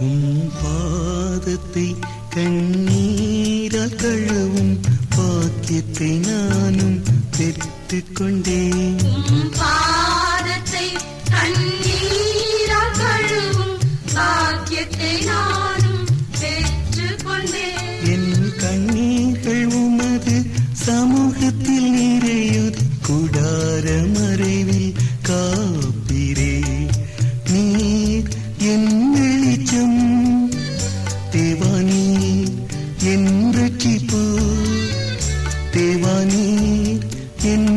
உம் பாதத்தை கண்ணீரால் கழுவும் பாக்கியத்தை நானும் பெற்று கொண்டேன். பாதத்தை கண்ணீரால் கழுவும் பாக்கியத்தை நானும் பெற்று கொண்டேன். என் கண்ணீர்கள் உமது சமூகத்தில் நிறையுது. குடாரமறை என்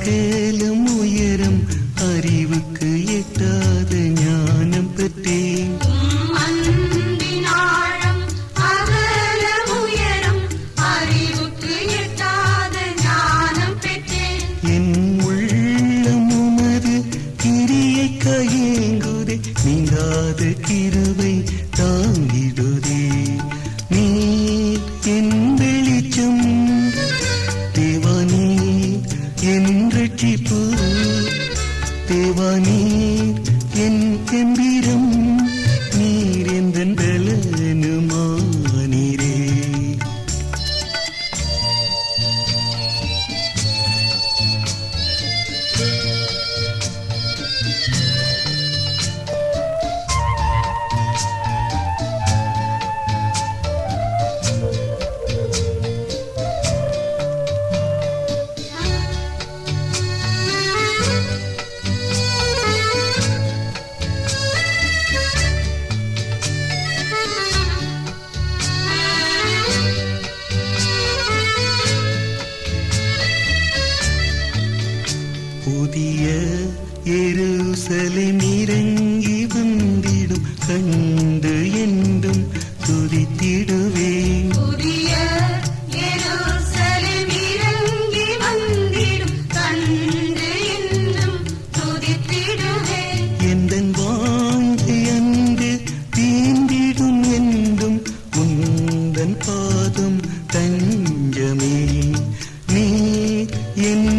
அகலம் தேவானீர் என் கம்பீரம். புதிய எருசலேம் இறங்கி வந்திடும் கண்டு என்றும் துதித்திடுவேன். புதிய எருசலேம் இறங்கி வந்திடும் கண்டு என்றும் துதித்திடுவேன். எந்தன் வாழ்க்கை அன்று தீண்டிடும் என்றும் உந்தன் பாதம் தஞ்சமே. நீ என்